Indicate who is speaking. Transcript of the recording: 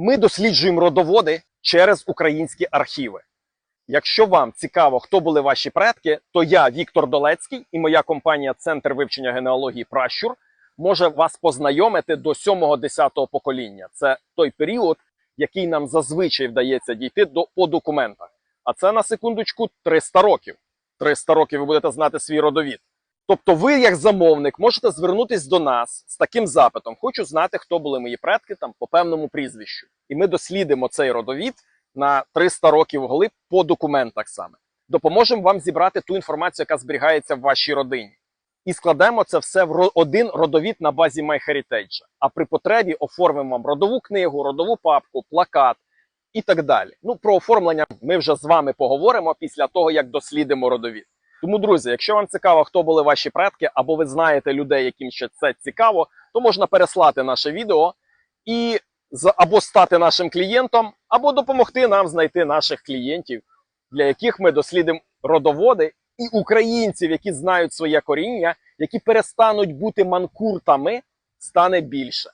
Speaker 1: Ми досліджуємо родоводи через українські архіви. Якщо вам цікаво, хто були ваші предки, то я, Віктор Долецький, і моя компанія Центр вивчення генеалогії Пращур може вас познайомити до 7-10 покоління. Це той період, який нам зазвичай вдається дійти до по документах. А це на секундочку 300 років. 300 років ви будете знати свій родовід. Тобто, ви, як замовник, можете звернутись до нас з таким запитом: хочу знати, хто були мої предки там по певному прізвищу. І ми дослідимо цей родовід на 300 років вглиб по документах саме. Допоможемо вам зібрати ту інформацію, яка зберігається в вашій родині. І складемо це все в один родовід на базі MyHeritage. А при потребі оформимо вам родову книгу, родову папку, плакат і так далі. Ну, про оформлення ми вже з вами поговоримо після того, як дослідимо родовід. Тому, друзі, якщо вам цікаво, хто були ваші предки, або ви знаєте людей, яким ще це цікаво, то можна переслати наше відео і або стати нашим клієнтом, або допомогти нам знайти наших клієнтів, для яких ми дослідимо родоводи і українців, які знають своє коріння, які перестануть бути манкуртами, стане більше.